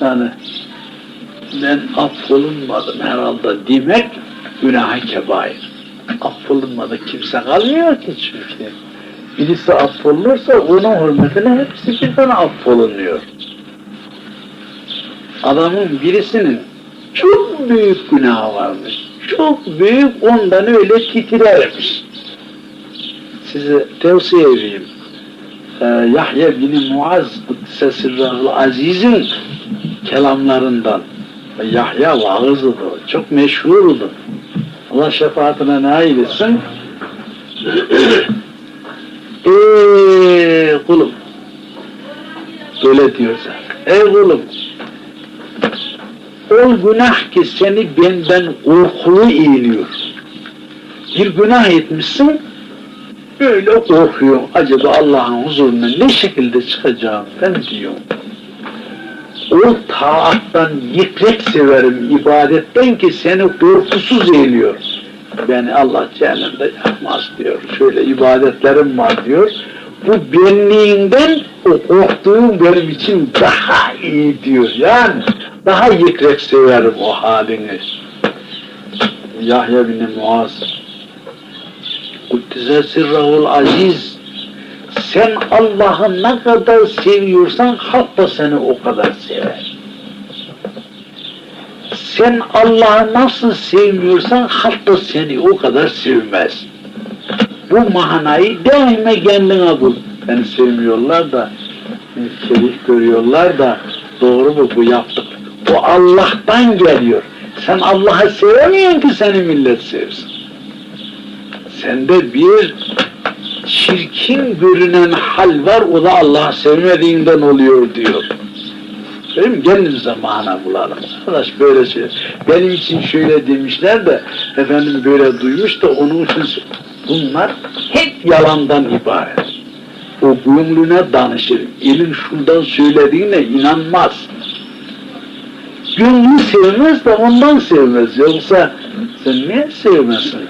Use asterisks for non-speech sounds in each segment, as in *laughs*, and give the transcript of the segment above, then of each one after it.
Yani ben affolunmadım herhalde demek günah kebair. Affolunmadı kimse kalmıyor ki çünkü. Birisi affolunursa onun hürmetine hepsi birden affolunuyor. Adamın birisinin çok büyük günahı varmış. Çok büyük ondan öyle titrermiş. Size tavsiye edeyim. Ee, Yahya bin Muaz Sesirrahul Aziz'in kelamlarından Yahya vaazıdır. Çok meşhurdu. Allah şefaatine nail etsin. *clears throat* Ey kulum böyle diyor zaten. Ey kulum o günah ki seni benden korkulu eğiliyor. Bir günah etmişsin böyle korkuyorsun. Acaba Allah'ın huzuruna ne şekilde çıkacağım ben diyorum. O taattan yikrek severim ibadetten ki seni korkusuz eğiliyor. Beni Allah cehennemde yakmaz diyor. Şöyle ibadetlerim var diyor. Bu benliğinden o korktuğum benim için daha iyi diyor. Yani daha yikrek severim o halini. Yahya bin Muaz Kuddise sirrahul aziz sen Allah'ı ne kadar seviyorsan halk da seni o kadar sever. Sen Allah'ı nasıl sevmiyorsan halk da seni o kadar sevmez. Bu manayı daima kendine bul. Beni sevmiyorlar da, şerif görüyorlar da doğru mu bu yaptık? O Allah'tan geliyor. Sen Allah'ı sevemiyorsun ki seni millet sevsin. Sende bir çirkin görünen hal var, o da Allah'ı sevmediğinden oluyor diyor. Benim kendimize mana bulalım. Arkadaş böyle şey. Benim için şöyle demişler de, efendim böyle duymuş da onun için bunlar hep yalandan ibaret. O gönlüne danışır. Elin şuradan söylediğine inanmaz. Gönlü sevmez de ondan sevmez. Yoksa sen niye sevmesin?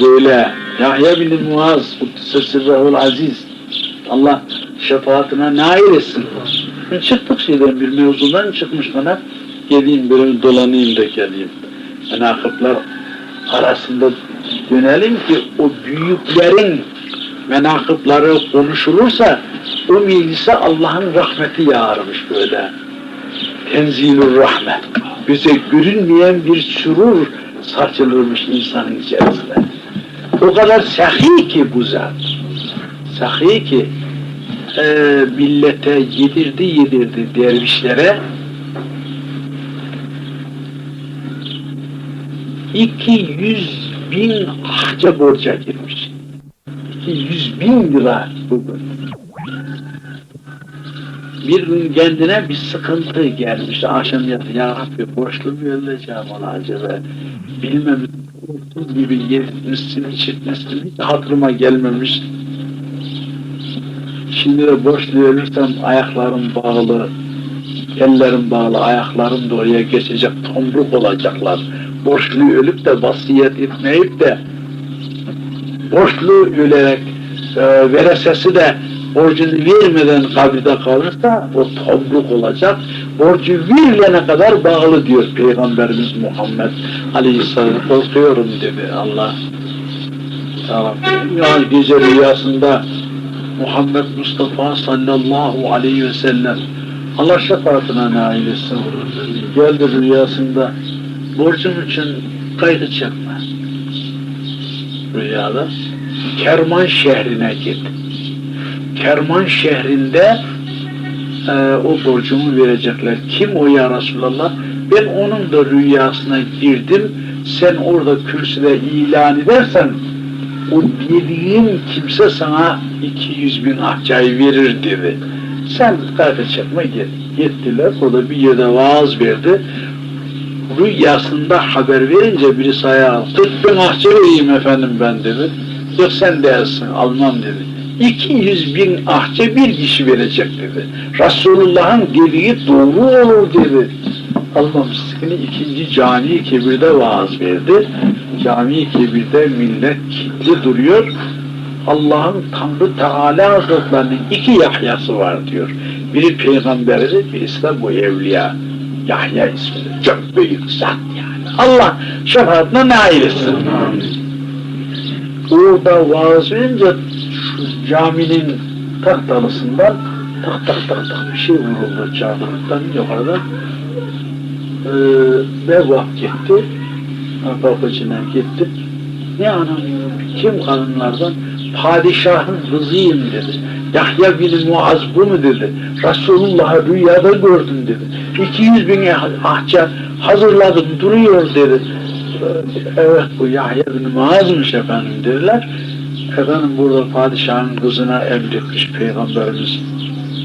Böyle Yahya bin Muaz Sirrahul Aziz Allah şefaatine nail etsin. Çıktık şeyden bir mevzudan çıkmış bana. Geleyim böyle dolanayım da geleyim. Menakıplar arasında dönelim ki o büyüklerin menakıpları konuşulursa o meclise Allah'ın rahmeti yağarmış böyle. Tenzilur rahmet. Bize görünmeyen bir sürur saçılırmış insanın içerisine. O kadar sahi ki bu zat. Sahi ki e, millete yedirdi yedirdi dervişlere 200 bin ahça borca girmiş. 200 bin lira bugün. Bir gün kendine bir sıkıntı gelmiş. Akşam yatı, ya Rabbi borçlu mu öleceğim ona acaba? Bilmem, korktuğum gibi yemişsin, içirtmişsin, hiç hatırıma gelmemiş. Şimdi de borçlu ölürsem ayaklarım bağlı, ellerim bağlı, ayaklarım da oraya geçecek, tomruk olacaklar. Borçlu ölüp de vasiyet etmeyip de borçlu ölerek e, veresesi de borcunu vermeden kabirde kalırsa o tomruk olacak. Borcu verilene kadar bağlı diyor Peygamberimiz Muhammed Aleyhisselam. Korkuyorum dedi Allah. Ya gece rüyasında Muhammed Mustafa sallallahu aleyhi ve sellem Allah şefaatine nail etsin. Geldi rüyasında borcum için kaydı çekme. Rüyada Kerman şehrine git. Kerman şehrinde e, o borcumu verecekler. Kim o ya Resulallah? Ben onun da rüyasına girdim. Sen orada kürsüde ilan edersen o dediğin kimse sana 200 bin ahçayı verir dedi. Sen kayda çekme git. Gittiler, o da bir yerde vaaz verdi. Rüyasında haber verince birisi ayağa 40 bin ahçe vereyim efendim ben dedi. Yok sen değilsin, almam dedi. 200 bin ahçe bir kişi verecek dedi. Resulullah'ın dediği doğru olur dedi. Almamışsın ikinci cami kebirde vaaz verdi. Cami kebirde millet kilitli duruyor. Allah'ın Tanrı Teala Hazretlerinin iki Yahya'sı var diyor. Biri peygamberidir, birisi de bu evliya. Yahya ismini. Çok büyük zat yani. Allah şefaatine nail etsin. Orada vaaz verince caminin tahtalısından tak tak tak tak bir şey vuruldu çağırdıktan yukarıda. Ee, ve vah gitti. Kapıcına gitti. Ne anam kim kadınlardan? Padişahın kızıyım dedi. Yahya bin Muaz bu mu dedi. Resulullah'ı rüyada gördüm dedi. 200 bin ahça hazırladım duruyor dedi. Ee, Evet bu Yahya bin Muaz'mış efendim dediler. Efendim burada padişahın kızına emretmiş peygamberimiz.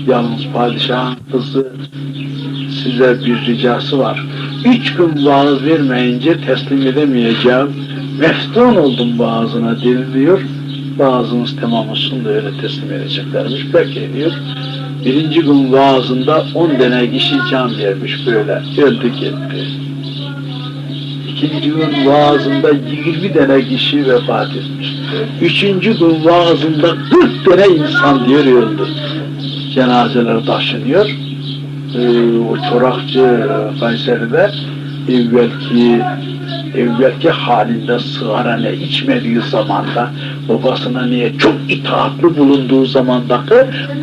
Yalnız padişahın kızı size bir ricası var. Üç gün vaaz vermeyince teslim edemeyeceğim. Meftun oldum vaazına deniliyor. Vaazınız tamam olsun da öyle teslim edeceklermiş. Peki diyor. Birinci gün vaazında on tane kişi can vermiş böyle. Öldü gitti. İkinci gün vaazında 20 tane kişi vefat etmiş. Üçüncü gün vaazında 40 tane insan diyor öldü. Cenazeler taşınıyor. Ee, o çorakçı Kayseri'de evvelki evvelki halinde sigara ne içmediği zamanda babasına niye çok itaatlı bulunduğu zamandaki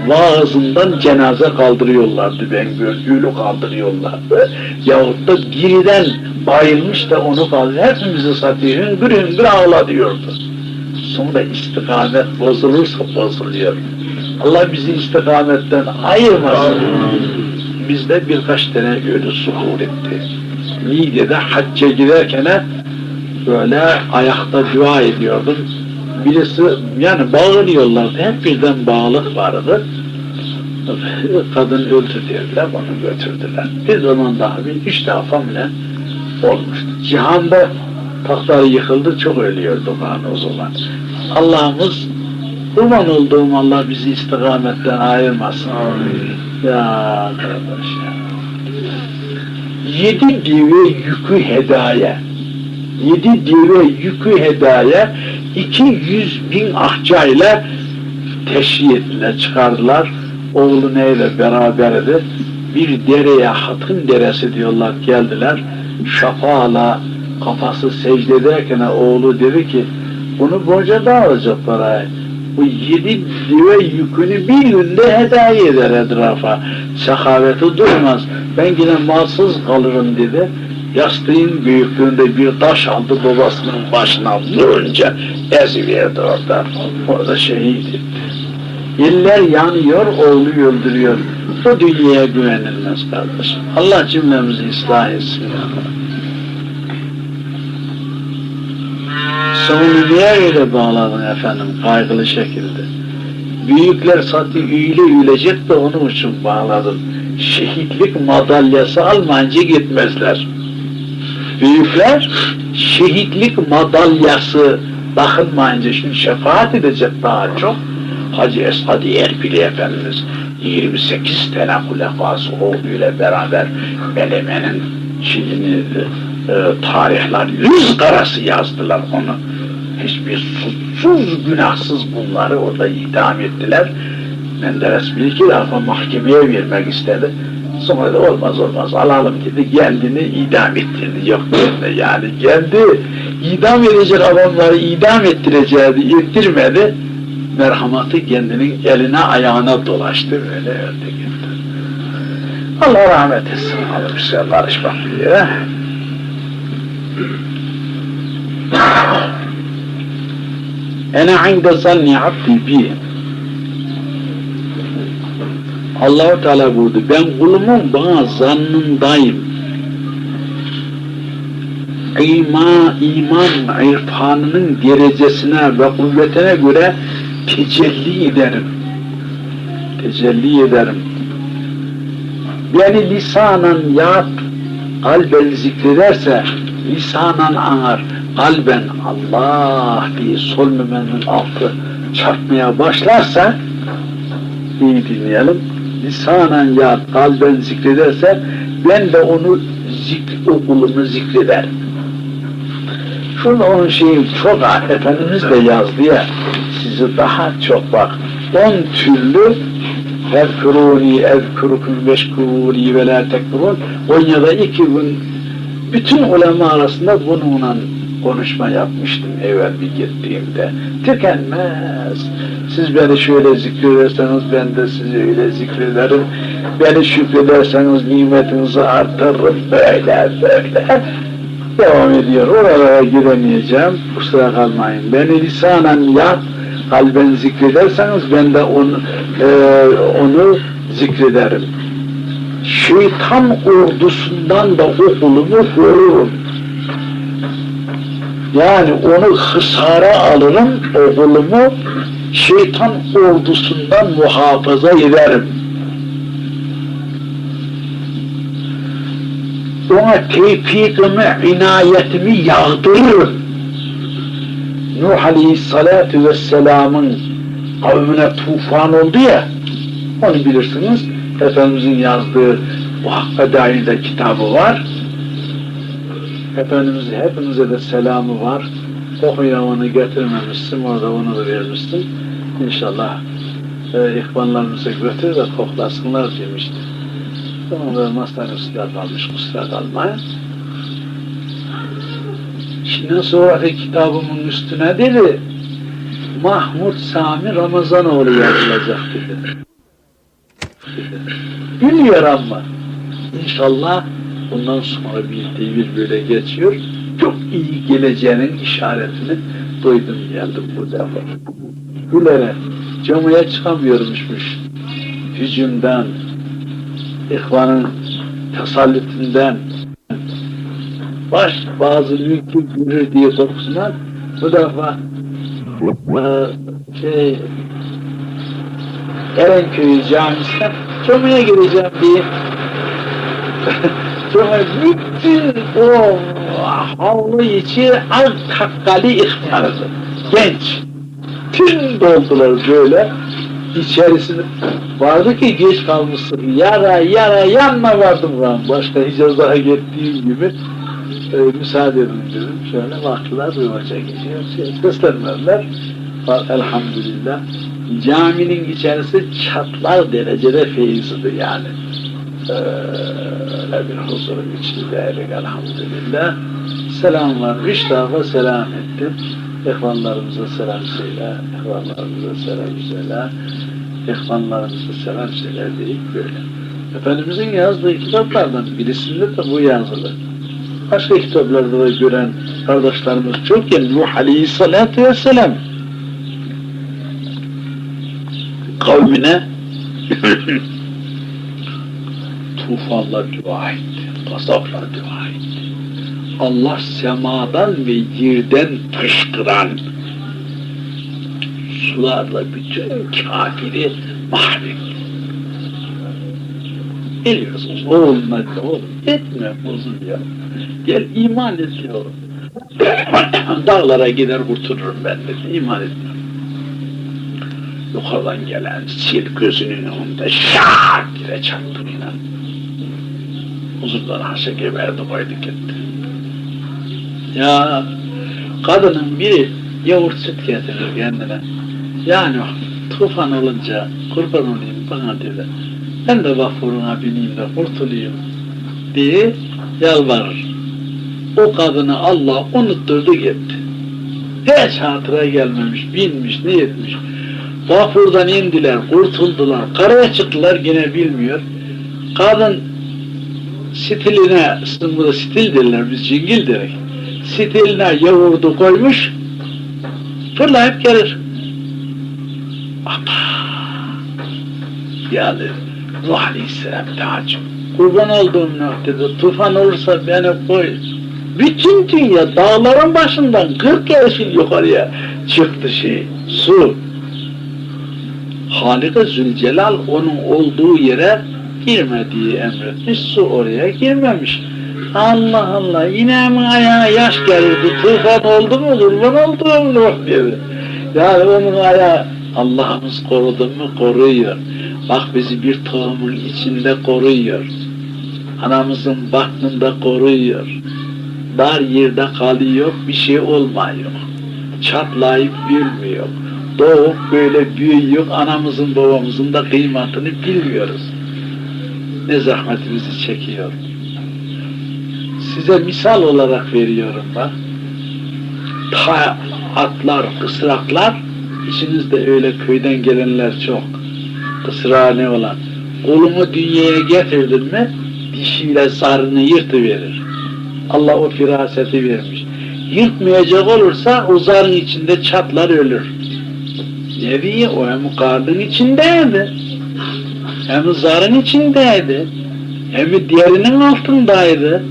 vaazından cenaze kaldırıyorlardı ben gördüğünü kaldırıyorlardı. Yahut da biriden bayılmış da onu kaldırıyor hepimizi satıyor hüngür hüngür ağla diyordu. Sonra istikamet bozulursa bozuluyor. Allah bizi istikametten ayırmasın. Bizde birkaç tane ölü suhur etti Niğde'de hacca giderken böyle ayakta dua ediyordum. Birisi yani bağırıyorlardı. Hep birden bağlık vardı. Kadın öldü dediler, onu götürdüler. Bir zaman daha bir üç defa ne olmuştu. Cihanda tahtları yıkıldı, çok ölüyordu o zaman. Allah'ımız kurban olduğum Allah bizi istikametten ayırmasın. Ya kardeş ya yedi deve yükü hedaya, yedi deve yükü hedaya 200 bin ahçayla teşhiyetine çıkardılar. Oğlu neyle beraberdi. Bir dereye hatın deresi diyorlar geldiler. Şafağla kafası secde ederken oğlu dedi ki bunu borca da alacaklar bu yedi deve yükünü bir günde hediye eder etrafa. Sehaveti durmaz. Ben yine malsız kalırım dedi. Yastığın büyüklüğünde bir taş aldı babasının başına vurunca eziverdi orada. Orada şehit etti. Eller yanıyor, oğlu öldürüyor. Bu dünyaya güvenilmez kardeşim. Allah cümlemizi ıslah etsin. Sonunu niye öyle bağladın efendim kaygılı şekilde? Büyükler satı üyle ülecek de onun için bağladım. Şehitlik madalyası almayınca gitmezler. Büyükler şehitlik madalyası bakılmayınca şimdi şefaat edecek daha çok. Hacı Esad Erpili Efendimiz 28 tane hulefası oğluyla beraber Meleme'nin Çin'ini e, tarihler yüz karası yazdılar onu. Hiçbir suçsuz, günahsız bunları orada idam ettiler. Menderes bir iki defa mahkemeye vermek istedi. Sonra da olmaz olmaz alalım dedi. Kendini idam ettirdi. Yok dedi yani kendi idam edecek adamları idam ettireceği ettirmedi. Merhamatı kendinin eline ayağına dolaştı. Öyle öldü gitti. Allah rahmet etsin. Bir şey barışmak diye. Ene inde zanni abdi bi. Allahu Teala buyurdu. Ben kulumun bana zannındayım. İma, iman irfanının derecesine ve kuvvetine göre tecelli ederim. Tecelli ederim. Beni lisanen yat, kalben zikrederse lisanen anar, kalben Allah diye sol memenin altı çarpmaya başlarsa iyi dinleyelim. Lisanen ya kalben zikrederse ben de onu zik okulumu zikrederim. Şurada onun şeyi çok Efendimiz de yazdı ya sizi daha çok bak on türlü Fezkuruni ezkurukum veşkuruni ve la tekfurun. Konya'da iki gün bütün ulema arasında bununla konuşma yapmıştım evvel bir gittiğimde. Tükenmez. Siz beni şöyle zikrederseniz ben de sizi öyle zikrederim. Beni şükrederseniz nimetinizi artırırım. Böyle böyle. Devam ediyor. Oralara giremeyeceğim. Kusura kalmayın. Beni lisanen ya kalben zikrederseniz ben de onu, e, onu zikrederim. Şeytan ordusundan da o kulumu korurum. Yani onu hısara alırım, o kulumu şeytan ordusundan muhafaza ederim. Ona tevfikimi, inayetimi yağdırırım. Nuh Aleyhisselatü Vesselam'ın kavmine tufan oldu ya, onu bilirsiniz. Efendimizin yazdığı bu Hakka dair de kitabı var. Efendimiz hepinize de selamı var. Okuya onu getirmemişsin, orada onu da vermişsin. İnşallah e, ihvanlarımıza götür de koklasınlar demişti. Da mastan üstüne kalmış, kusura kalmayın. Şimdi sonraki kitabımın üstüne dedi, Mahmud Sami Ramazanoğlu yazılacak dedi. Biliyor ama. İnşallah bundan sonra bir devir böyle geçiyor. Çok iyi geleceğinin işaretini duydum geldim bu defa. Gülerek camiye çıkamıyormuşmuş. Hücumdan, ihvanın tasallütünden, baş bazı mülkü görür diye korkusundan bu defa e, şey Erenköy'ü camisine camiye gireceğim diye *laughs* sonra bütün o havlu içi az kakkali ihtardı. Genç. Tüm doldular böyle. İçerisinde vardı ki geç kalmışsın. Yara yara yanma vardım ben. Başka Hicaz'a gittiğim gibi e, müsaade edin dedim. Şöyle baktılar duymaca gidiyor. Şey, seslenmediler. Elhamdülillah. Caminin içerisi çatlar derecede feyizdi yani. Öyle bir huzurun içindeydik elhamdülillah. Selam var. Üç defa selam ettim. İhvanlarımıza selam söyle, ihvanlarımıza selam söyle, ihvanlarımıza selam söyle deyip böyle. Efendimizin yazdığı kitaplardan birisinde de bu yazılı. Başka kitaplarda da gören kardeşlerimiz çok ya Nuh Aleyhisselatü Vesselam kavmine *laughs* tufanla dua etti, gazapla dua etti. Allah semadan ve yerden fışkıran sularla bütün kafiri mahvetti. Biliyorsunuz diyor, oğlum etme bozun ya. Gel iman et diyor. *coughs* Dağlara gider kurtulurum ben dedi, iman etmiyorum. Yukarıdan gelen sil gözünün önünde şak diye çaktı inan. Huzurdan haşa geberdi koydu gitti. Ya kadının biri yoğurt süt getirir kendine. Yani tufan olunca kurban olayım bana dedi. Ben de vapuruna bineyim de kurtulayım diye yalvarır. O kadını Allah unutturdu gitti. Hiç hatıra gelmemiş, binmiş, ne etmiş. Vapurdan indiler, kurtuldular, karaya çıktılar yine bilmiyor. Kadın stiline, İstanbul'da stil derler, biz cingil derik. Stiline yoğurdu koymuş, fırlayıp gelir. Ama yani Nuh Aleyhisselam tacım. Kurban olduğum noktada tufan olursa beni koy. Bütün dünya dağların başından 40 yaşın yukarıya çıktı şey, su. Halik-i Zülcelal onun olduğu yere girmediği emretmiş, su oraya girmemiş. Allah Allah, yine mi ayağa yaş gelirdi, tufan oldu mu, kurban oldu mu dedi. Yani onun ayağı Allah'ımız korudu mu koruyor. Bak bizi bir tohumun içinde koruyor. Anamızın batnında koruyor. Dar yerde kalıyor, bir şey olmuyor. Çatlayıp gülmüyor. doğup böyle büyüyüp anamızın babamızın da kıymetini bilmiyoruz. Ne zahmetimizi çekiyor. Size misal olarak veriyorum bak. Ta atlar, kısraklar, içinizde öyle köyden gelenler çok. Kısrağı ne olan? Kolumu dünyaya getirdin mi, dişiyle zarını yırtıverir. Allah o firaseti vermiş. Yırtmayacak olursa o zarın içinde çatlar ölür. Ne diye? O hem karnın içindeydi. Hem zarın içindeydi. Hem diğerinin altındaydı.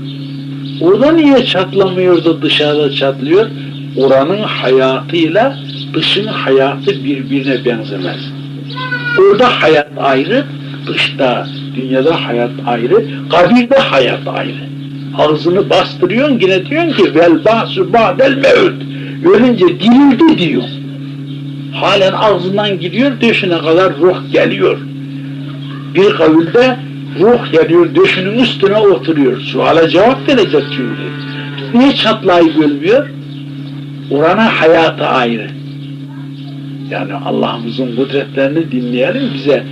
Orada niye çatlamıyordu dışarıda çatlıyor? Oranın hayatıyla dışın hayatı birbirine benzemez. Orada hayat ayrı, dışta, dünyada hayat ayrı, kabirde hayat ayrı. Ağzını bastırıyorsun yine diyorsun ki vel ba'su ba'del mevt. Ölünce dirildi diyor. Halen ağzından gidiyor, döşüne kadar ruh geliyor. Bir kavülde ruh geliyor, döşünün üstüne oturuyor. Suala cevap verecek çünkü. Niye çatlayı bölmüyor? Orana hayatı ayrı. Yani Allah'ımızın kudretlerini dinleyelim bize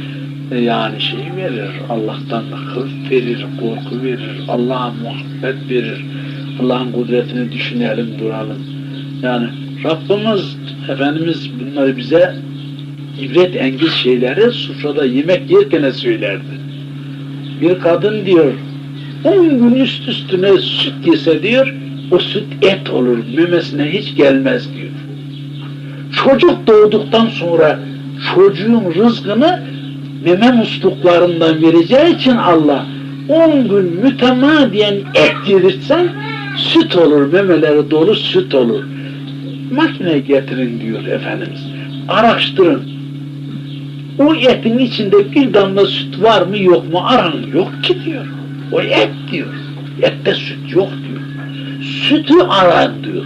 e, yani şey verir, Allah'tan hıf verir, korku verir, Allah'a muhabbet verir, Allah'ın kudretini düşünelim, duralım. Yani Rabbimiz, Efendimiz bunları bize ibret engiz şeyleri sufrada yemek yerken söylerdi. Bir kadın diyor, 10 gün üst üstüne süt yese diyor, o süt et olur, memesine hiç gelmez diyor. Çocuk doğduktan sonra çocuğun rızkını meme musluklarından vereceği için Allah 10 gün mütemadiyen et yedirsen süt olur, memeleri dolu süt olur. Makine getirin diyor Efendimiz. Araştırın. O etin içinde bir damla süt var mı yok mu aranın. Yok ki diyor. O et diyor. Ette süt yok diyor. Sütü aran diyor.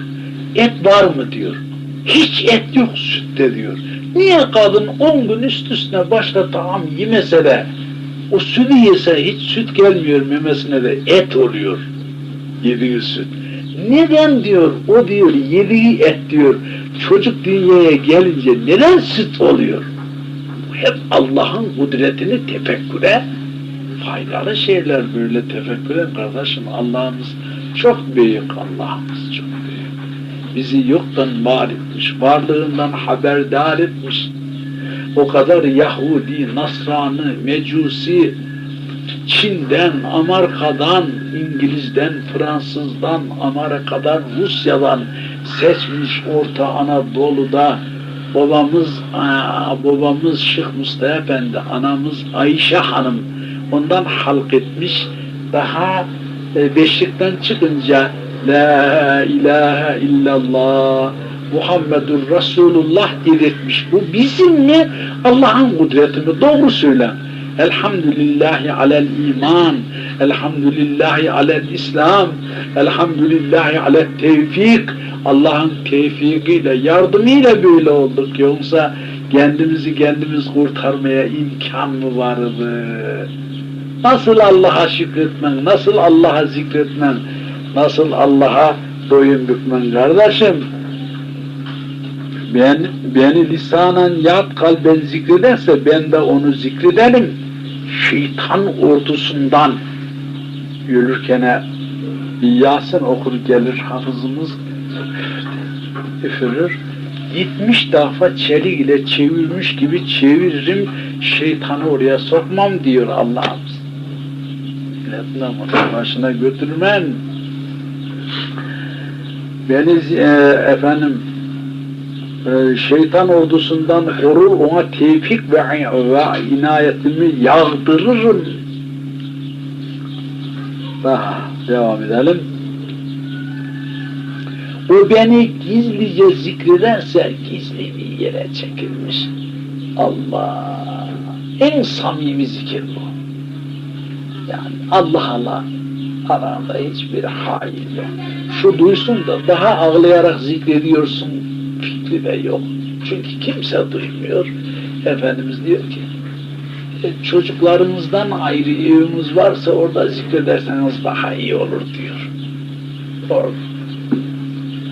Et var mı diyor. Hiç et yok sütte diyor. Niye kadın on gün üst üstüne başka tamam yemese de o sütü yese hiç süt gelmiyor memesine de et oluyor yediği süt. Neden diyor o diyor yediği et diyor çocuk dünyaya gelince neden süt oluyor? Hep Allah'ın kudretini tefekküre faydalı şeyler böyle tefekküre kardeşim Allah'ımız çok büyük Allah'ımız çok büyük. Bizi yoktan var etmiş, varlığından haberdar etmiş. O kadar Yahudi, Nasranı, Mecusi, Çin'den, Amerika'dan, İngiliz'den, Fransız'dan, Amerika'dan, Rusya'dan seçmiş Orta Anadolu'da babamız babamız Şeyh Mustafa Efendi, anamız Ayşe Hanım ondan halk etmiş. Daha e, beşikten çıkınca La ilahe illallah Muhammedur Resulullah dedirtmiş. Bu bizim mi? Allah'ın kudreti mi? Doğru söyle. Elhamdülillahi alel iman, elhamdülillahi alel İslam, elhamdülillahi alel tevfik. Allah'ın tevfikiyle, yardımıyla böyle olduk. Yoksa kendimizi kendimiz kurtarmaya imkan mı vardı? Nasıl Allah'a şükretmen, nasıl Allah'a zikretmen, nasıl Allah'a boyun bükmen kardeşim? Ben, beni lisanen yat kalben zikrederse ben de onu zikredelim. Şeytan ordusundan yürürken Yasin okur gelir hafızımız üfürür. 70 defa çelik ile çevirmiş gibi çeviririm şeytanı oraya sokmam diyor Allah'ımız. Milletin başına götürmem. Beni e, efendim şeytan ordusundan korur, ona tevfik ve, ve inayetimi yağdırırım. Daha devam edelim. O beni gizlice zikrederse gizli bir yere çekilmiş. Allah! En samimi zikir bu. Yani Allah Allah aranda hiçbir hain yok. Şu duysun da daha ağlayarak zikrediyorsun de yok. Çünkü kimse duymuyor. Efendimiz diyor ki "E, çocuklarımızdan ayrı evimiz varsa orada zikrederseniz daha iyi olur diyor. Orada.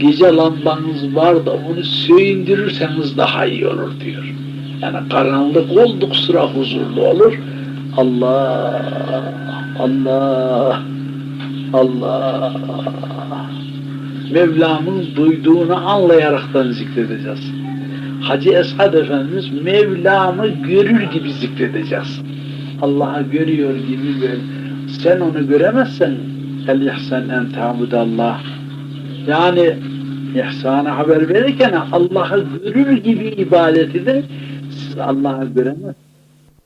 gece lambanız var da onu söndürürseniz daha iyi olur diyor. Yani karanlık olduk sıra huzurlu olur. Allah, Allah, Allah. Mevlam'ın duyduğunu anlayaraktan zikredeceğiz. Hacı Esad Efendimiz Mevlam'ı görür gibi zikredeceğiz. Allah'ı görüyor gibi böyle. Sen onu göremezsen el ihsan en ta'budallah. Yani ihsana haber verirken Allah'ı görür gibi ibadet edin. Siz Allah'ı göremez.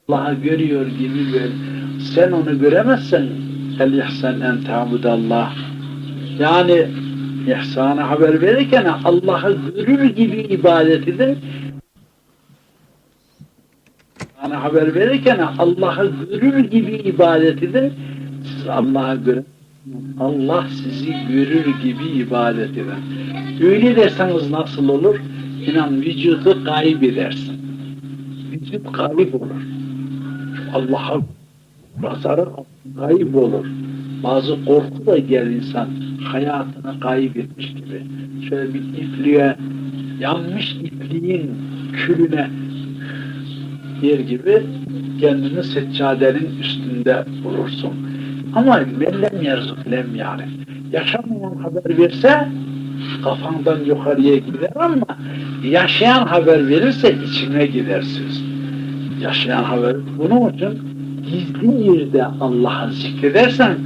Allah'ı görüyor gibi böyle. Sen onu göremezsen el ihsan en ta'budallah. Yani ihsana haber verirken Allah'ı görür gibi ibadet edin. Yani haber verirken Allah'ı görür gibi ibadet edin. Siz Allah'ı görün. Allah sizi görür gibi ibadet edin. Öyle derseniz nasıl olur? İnan vücudu kaybedersin. Vücut kayıp olur. Allah'a basarak kayıp olur. Bazı korku da gel insan hayatını kaybetmiş gibi. Şöyle bir ipliğe, yanmış ipliğin külüne yer gibi kendini seccadenin üstünde bulursun. Ama mellem yerzuk lem yani. Yaşamayan haber verse kafandan yukarıya gider ama yaşayan haber verirse içine gidersiniz. Yaşayan haber. Bunun için gizli yerde Allah'ı zikredersen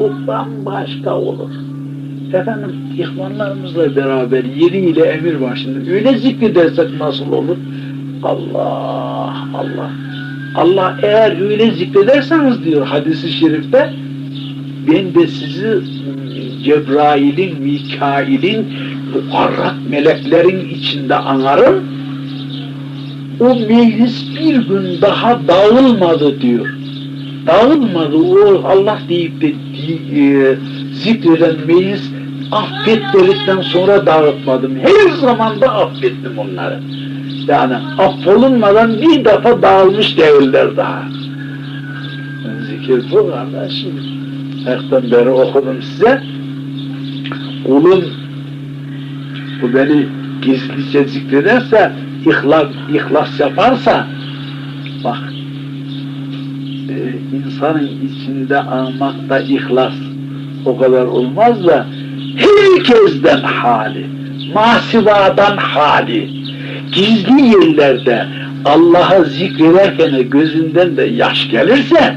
o bambaşka olur. Efendim ihvanlarımızla beraber yeriyle emir başında öyle zikredersek nasıl olur? Allah Allah. Allah eğer öyle zikrederseniz diyor hadisi şerifte ben de sizi Cebrail'in, Mikail'in, mukarrat meleklerin içinde anarım. O meclis bir gün daha dağılmadı diyor. Dağılmadı. O Allah deyip de e, zikreden meclis affet dedikten sonra dağıtmadım. Her zaman da affettim onları. Yani affolunmadan bir defa dağılmış değiller daha. Zikir bu kardeşim. Ayaktan beri okudum size. Kulun bu beni gizlice zikrederse, ihlas, ihlas yaparsa, bak, e, insanın içinde almakta ihlas o kadar olmaz da, herkesten hali, masivadan hali, gizli yerlerde Allah'ı zikrederken gözünden de yaş gelirse,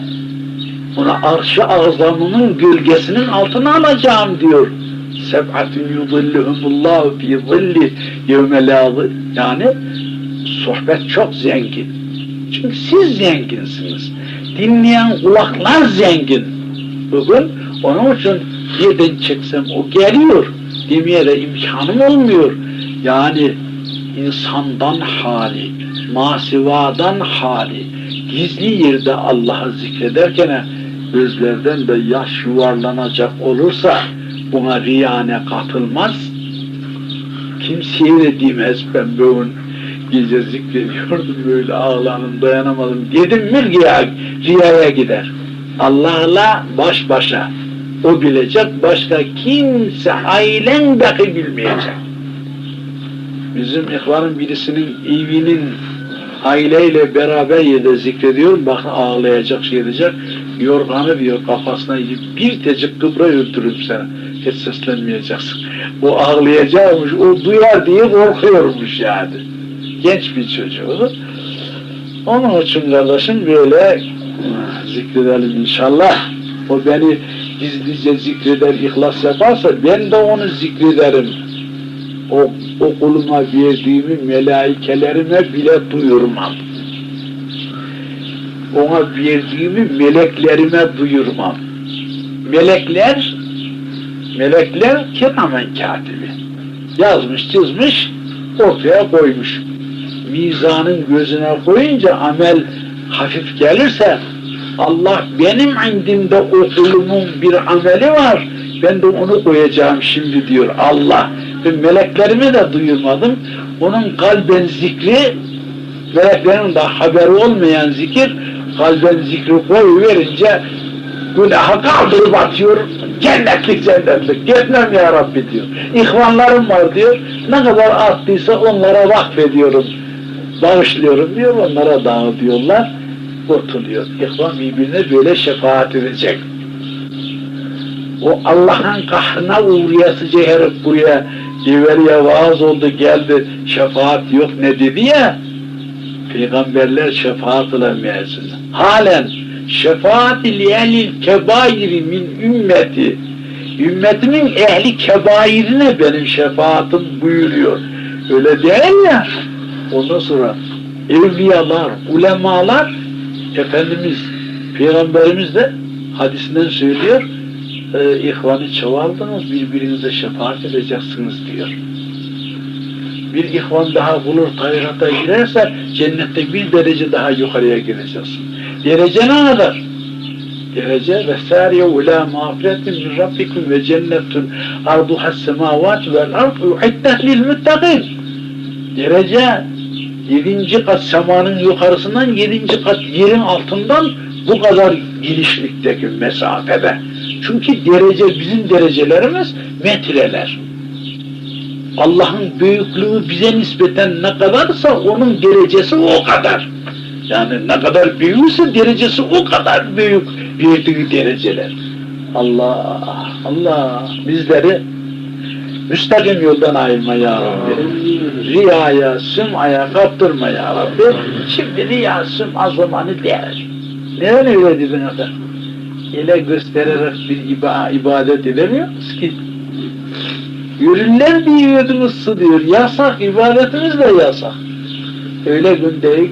ona arş-ı azamının gölgesinin altına alacağım diyor. Seb'atun yudillühumullahu fi zilli yevme Yani sohbet çok zengin. Çünkü siz zenginsiniz. Dinleyen kulaklar zengin. Bugün onun için yerden çeksem o geliyor. Demeye de imkanım olmuyor. Yani insandan hali, masivadan hali, gizli yerde Allah'ı zikrederken gözlerden de yaş yuvarlanacak olursa buna riyane katılmaz. Kimseye de demez ben bugün gece zikrediyordum böyle ağlanım dayanamadım dedim mi riya, riyaya gider. Allah'la baş başa o bilecek başka kimse ailen dahi bilmeyecek. Bizim ihvanın birisinin evinin aileyle beraber yerde zikrediyor. Bak ağlayacak şey diyecek. Yorganı diyor kafasına yiyip bir tecik kıbra öldürürüm seni. Hiç seslenmeyeceksin. O ağlayacakmış, o duyar diye korkuyormuş yani. Genç bir çocuğu. Onun için kardeşim böyle zikredelim inşallah. O beni gizlice zikreder, ihlas yaparsa ben de onu zikrederim. O, o kuluma verdiğimi melaikelerime bile duyurmam. Ona verdiğimi meleklerime duyurmam. Melekler, melekler kiramen katibi. Yazmış, çizmiş, ortaya koymuş. Mizanın gözüne koyunca amel hafif gelirse Allah benim indimde o kulumun bir ameli var. Ben de onu koyacağım şimdi diyor Allah. Ben meleklerime de duyurmadım. Onun kalben zikri meleklerin de haberi olmayan zikir kalben zikri koyuverince günaha kaldırıp atıyor. Cennetlik cennetlik. Gitmem ya Rabbi diyor. İhvanlarım var diyor. Ne kadar arttıysa onlara vakfediyorum. Bağışlıyorum diyor. Onlara dağıtıyorlar. Kurtuluyor. İhvan birbirine böyle şefaat edecek. O Allah'ın kahrına uğrayasıca herif buraya evveliye vaaz oldu geldi şefaat yok ne dedi ya peygamberler şefaat mezun. Halen şefaat liyenil kebairi min ümmeti ümmetimin ehli kebairine benim şefaatim buyuruyor. Öyle değil ya. Ondan sonra evliyalar, ulemalar Efendimiz, Peygamberimiz de hadisinden söylüyor e, ihvanı çoğaldınız birbirinize şefaat edeceksiniz diyor. Bir ihvan daha bulur tayrata girerse cennette bir derece daha yukarıya gireceksin. Derece ne kadar? Derece ve sâriye ulâ mağfiretin min rabbikum ve cennetun arduhas semâvâti vel ardu uiddet lil müttakîn. Derece yedinci kat semanın yukarısından yedinci kat yerin altından bu kadar genişlikteki mesafede. Çünkü derece bizim derecelerimiz metreler. Allah'ın büyüklüğü bize nispeten ne kadarsa onun derecesi o kadar. Yani ne kadar büyükse derecesi o kadar büyük verdiği dereceler. Allah, Allah bizleri müstakim yoldan ayırma ya Rabbi. Riyaya, sümaya kaptırma ya Rabbi. Şimdi riya, süm zamanı değil. Neden öyle dedin efendim? Ele göstererek bir iba ibadet edemiyoruz ki. Ürünler diyordunuz diyor. Yasak, ibadetimiz de yasak. Öyle gün değil.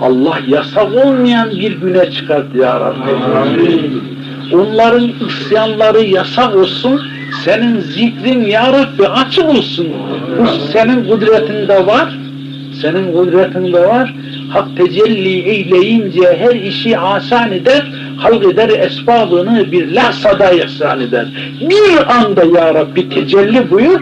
Allah yasak olmayan bir güne çıkart ya Rabbi. Onların isyanları yasak olsun. Senin zikrin ya Rabbi açık olsun. Bu senin kudretinde var. Senin kudretinde var. Hak tecelli eyleyince her işi asan eder. Halk eder esbabını bir lahzada ihsan eder. Bir anda ya Rabbi tecelli buyur.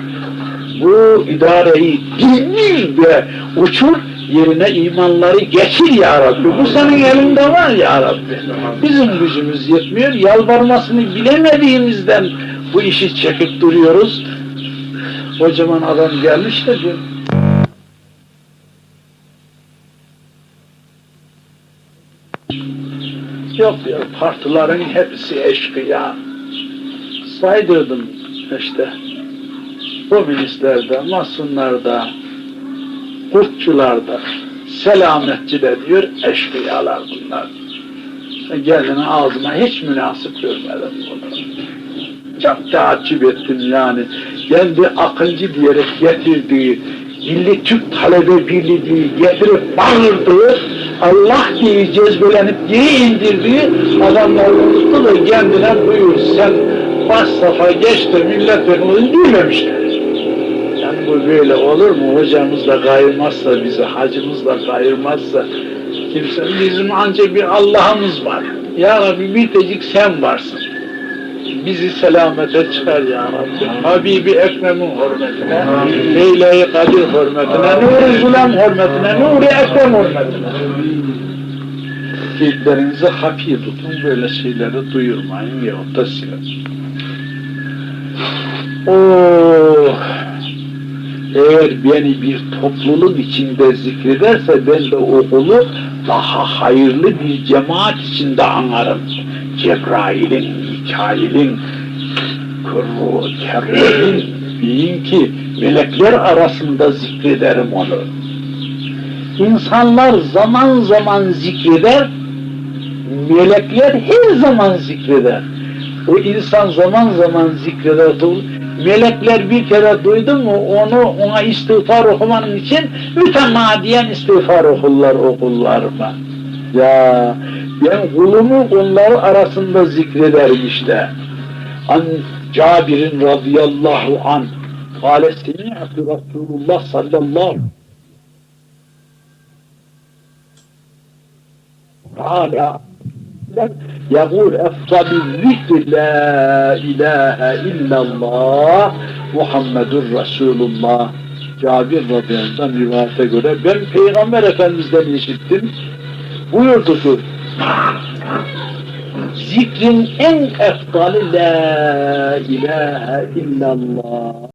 Bu idareyi dindir ve uçur yerine imanları geçir ya Rabbi. Bu senin elinde var ya Rabbi. Bizim gücümüz yetmiyor. Yalvarmasını bilemediğimizden bu işi çekip duruyoruz. Kocaman adam gelmiş de diyor. Yok diyor, partilerin hepsi eşkıya. Saydırdım işte. Komünistlerde, masonlarda, kurtçularda, selametçiler diyor, eşkıyalar bunlar. Geldiğini ağzıma hiç münasip görmedim bunu. Çok takip ettim yani. Kendi akıncı diyerek getirdiği, Milli Türk Talebe Birliği getirip bağırdığı, Allah diye cezbelenip geri indirdiği adamlar unuttu da kendine buyur sen baş safa geç de milletvekili dinlemişler. Yani bu böyle olur mu? Hocamız da kayırmazsa bizi, hacımız da kayırmazsa kimse, bizim ancak bir Allah'ımız var. Ya Rabbi bir tecik sen varsın. Bizi selamete çıkar ya Rabbi. Habibi Ekrem'in hürmetine, Leyla-i Kadir hürmetine, Nuri Zulam hürmetine, Nuri Ekrem hürmetine. Kilitlerinizi hafi tutun, böyle şeyleri duyurmayın yahut da silin. Oh! Eğer beni bir topluluk içinde zikrederse ben de o kulu daha hayırlı bir cemaat içinde anarım. Cebrail'in, Mikail'in, Kırru, Kerrem'in, bilin ki melekler arasında zikrederim onu. İnsanlar zaman zaman zikreder, melekler her zaman zikreder. O insan zaman zaman zikreder. Melekler bir kere duydu mu onu ona istiğfar okumanın için mütemadiyen istiğfar okurlar okullar mı? Ya ben kulumu onları arasında zikrederim işte. An Cabir'in radıyallahu an Kale semi'tu Resulullah sallallahu Teala يقول أفضل الذكر لا إله إلا الله Muhammedur Resulullah Cabir radıyallahu rivayete göre ben Peygamber Efendimiz'den işittim buyurdu ki Zikrin en efdali la ilahe illallah.